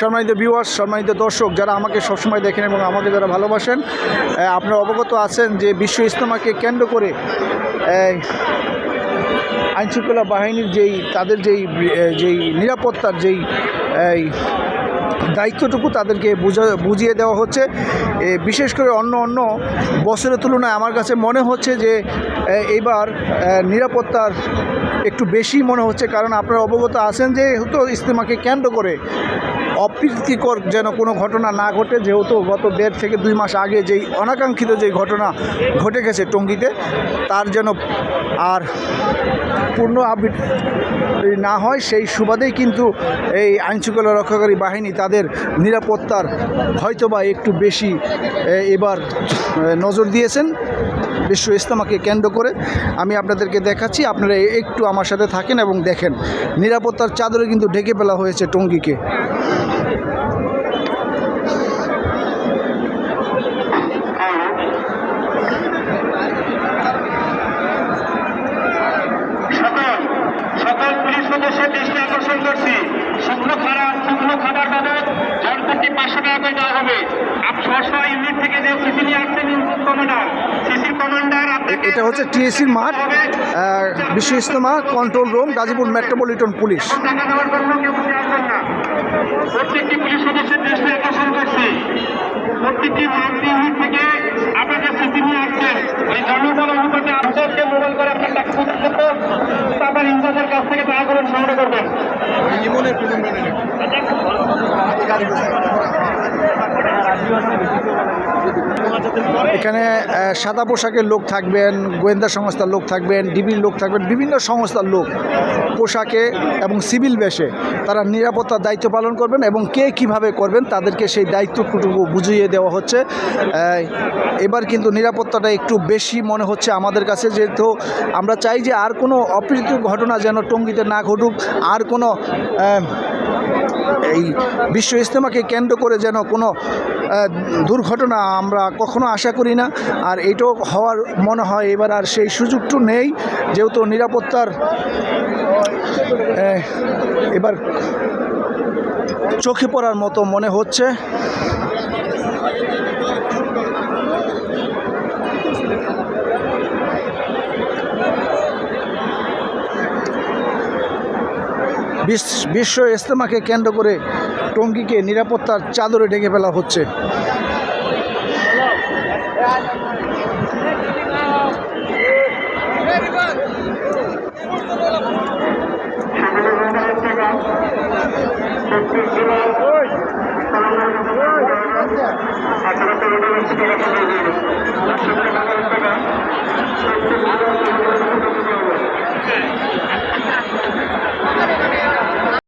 সম্মানিত ভিউয়ার্স সম্মানিত দর্শক, যারা আমাকে সবসময় দেখেন এবং আমাকে যারা ভালোবাসেন আপনারা অবগত আছেন যে বিশ্ব ইজতেমাকে কেন্দ্র করে আইনশৃঙ্খলা বাহিনীর যেই, তাদের যেই যেই নিরাপত্তার যেই দায়িত্বটুকু তাদেরকে বুঝা বুঝিয়ে দেওয়া হচ্ছে। বিশেষ করে অন্য অন্য বছরের তুলনায় আমার কাছে মনে হচ্ছে যে এ, এইবার নিরাপত্তার একটু বেশি মনে হচ্ছে। কারণ আপনারা অবগত আছেন যে যেহেতু ইস্তেমাকে কেন্দ্র করে অপ্রীতিকর যেন কোনো ঘটনা না ঘটে যেহেতু গত দেড় থেকে দুই মাস আগে যেই অনাকাঙ্ক্ষিত যেই ঘটনা ঘটে গেছে টঙ্গিতে তার যেন আর পূর্ণ আবৃত্তি না হয় সেই সুবাদেই কিন্তু এই আইনশৃঙ্খলা রক্ষাকারী বাহিনী তাদের নিরাপত্তার হয়তোবা একটু বেশি এবার নজর দিয়েছেন বিশ্ব ইস্তামাকে কেন্দ্র করে। আমি আপনাদেরকে দেখাচ্ছি, আপনারা একটু আমার সাথে থাকেন এবং দেখেন। নিরাপত্তার চাদরে কিন্তু ঢেকে ফেলা হয়েছে টঙ্গিকে। দৃষ্টি আকর্ষণ করছি। শুকনো খাবার শুকনো খাবার বাবদ জনপ্রতি পাঁচশো টাকা করে দেওয়া হবে। আপ ছশো ইউনিট থেকে যে সিসি নিয়ে আসছেন কমান্ডার সিসি কমান্ডার এটা হচ্ছে টিএসির মাঠ Biswa Ijtema control room Gazipur metropolitan police. প্রত্যেকটি পুলিশ Thank you. এখানে সাদা পোশাকের লোক থাকবেন, গোয়েন্দা সংস্থার লোক থাকবেন, ডিবির লোক থাকবেন, বিভিন্ন সংস্থার লোক, পোশাকে এবং সিভিল বেশে তারা নিরাপত্তার দায়িত্ব পালন করবেন এবং কে কীভাবে করবেন তাদেরকে সেই দায়িত্বটুকু বুঝিয়ে দেওয়া হচ্ছে। এবার কিন্তু নিরাপত্তাটা একটু বেশি মনে হচ্ছে আমাদের কাছে, যেহেতু আমরা চাই যে আর কোনো অপ্রীতি ঘটনা যেন টঙ্গিতে না ঘটুক, আর কোনো এই বিশ্ব ইজতেমাকে কেন্দ্র করে যেন কোনো দুর্ঘটনা আমরা কখনো আশা করি না। আর এটাও হওয়ার মনে হয় এবার আর সেই সুযোগটু নেই, যেহেতু নিরাপত্তার এবার চোখে পড়ার মতো মনে হচ্ছে। বিশ্ব ইজতেমাকে কেন্দ্র করে টঙ্গীকে নিরাপত্তার চাদরে ঢেকে ফেলা হচ্ছে।